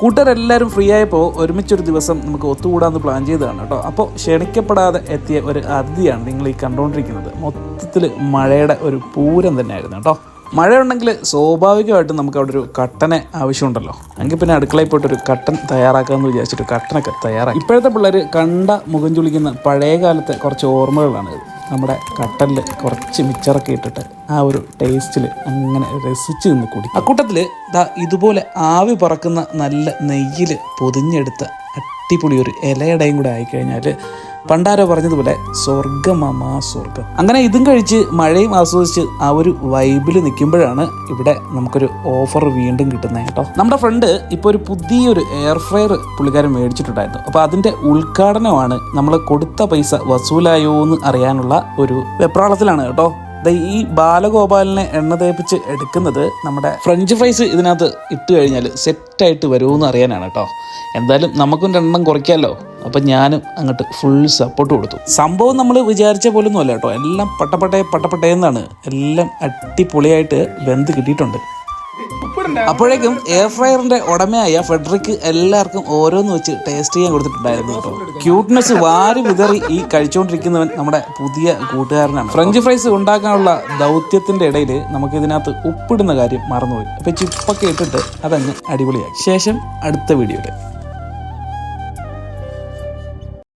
കൂട്ടുകാരെല്ലാവരും free ആയപ്പോൾ ഒരുമിച്ചൊരു ദിവസം നമുക്ക് ഒത്തുകൂടാന്ന് പ്ലാൻ ചെയ്തതാണ് കേട്ടോ. അപ്പോൾ ക്ഷണിക്കപ്പെടാതെ എത്തിയ ഒരു അതിഥിയാണ് നിങ്ങൾ ഈ കണ്ടുകൊണ്ടിരിക്കുന്നത് മൊത്തത്തിൽ മഴയുടെ ഒരു പൂരം തന്നെയായിരുന്നു കേട്ടോ. മഴയുണ്ടെങ്കിൽ സ്വാഭാവികമായിട്ടും നമുക്ക് അവിടെ ഒരു കട്ടനെ ആവശ്യമുണ്ടല്ലോ. എങ്കിൽ പിന്നെ അടുക്കളയിൽ പോയിട്ട് ഒരു കട്ടൻ തയ്യാറാക്കാമെന്ന് വിചാരിച്ചിട്ട് കട്ടനൊക്കെ തയ്യാറാക്കി. ഇപ്പോഴത്തെ പിള്ളേർ കണ്ട മുഖം ചുളിക്കുന്ന പഴയ കാലത്തെ കുറച്ച് ഓർമ്മകളാണ് നമ്മുടെ കട്ടലിൽ കുറച്ച് മിച്ചറൊക്കെ ഇട്ടിട്ട് ആ ഒരു ടേസ്റ്റിൽ അങ്ങനെ രസിച്ച് നിന്ന് കുടി അക്കൂട്ടത്തിൽ ഇതുപോലെ ആവി പറക്കുന്ന നല്ല നെയ്യിൽ പൊതിഞ്ഞെടുത്ത അടിപൊളി ഒരു ഇലയുടെയും കൂടെ ആയിക്കഴിഞ്ഞാൽ പണ്ടാരോ പറഞ്ഞതുപോലെ സ്വർഗമാ സ്വർഗം അങ്ങനെ ഇതും കഴിച്ച് മഴയും ആസ്വദിച്ച് ആ ഒരു വൈബിൽ നിൽക്കുമ്പോഴാണ് ഇവിടെ നമുക്കൊരു ഓഫർ വീണ്ടും കിട്ടുന്നത് കേട്ടോ. നമ്മുടെ ഫ്രണ്ട് ഇപ്പോൾ ഒരു പുതിയൊരു എയർ ഫ്രയർ പുള്ളിക്കാരൻ മേടിച്ചിട്ടുണ്ടായിരുന്നു. അപ്പോൾ അതിന്റെ ഉദ്ഘാടനമാണ് നമ്മൾ കൊടുത്ത പൈസ വസൂലായോ എന്ന് അറിയാനുള്ള ഒരു വെപ്രാളത്തിലാണ് കേട്ടോ. ഈ ബാലഗോപാലിനെ എണ്ണ തേപ്പിച്ച് എടുക്കുന്നത് നമ്മുടെ ഫ്രഞ്ച് ഫ്രൈസ് ഇതിനകത്ത് ഇട്ട് കഴിഞ്ഞാൽ സെറ്റായിട്ട് വരുമെന്ന് അറിയാനാണ് കേട്ടോ. എന്തായാലും നമുക്കും രണ്ടെണ്ണം കുറയ്ക്കാമല്ലോ അപ്പം ഞാനും അങ്ങോട്ട് ഫുൾ സപ്പോർട്ട് കൊടുത്തു. സംഭവം നമ്മൾ വിചാരിച്ച പോലൊന്നുമല്ല കേട്ടോ. എല്ലാം പട്ടപ്പട്ടേ പട്ടപ്പട്ടേ എന്നാണ് എല്ലാം അടിപൊളിയായിട്ട് വെന്ത് കിട്ടിയിട്ടുണ്ട്. അപ്പോഴേക്കും എയർ ഫ്രയറിന്റെ ഉടമയായ ഫെഡറിക്ക് എല്ലാവർക്കും ഓരോന്ന് വെച്ച് ടേസ്റ്റ് ചെയ്യാൻ കൊടുത്തിട്ടുണ്ടായിരുന്നു കേട്ടോ. ക്യൂട്ട്നെസ് വാരി വിതറി ഈ കഴിച്ചുകൊണ്ടിരിക്കുന്നവൻ നമ്മുടെ പുതിയ കൂട്ടുകാരനാണ്. ഫ്രഞ്ച് ഫ്രൈസ് ഉണ്ടാക്കാനുള്ള ദൗത്യത്തിന്റെ ഇടയിൽ നമുക്ക് ഇതിനകത്ത് ഉപ്പിടുന്ന കാര്യം മറന്നുപോയി. അപ്പൊ ചിപ്പൊക്കെ ഇട്ടിട്ട് അതങ്ങ് അടിപൊളിയായി ശേഷം അടുത്ത വീഡിയോയിൽ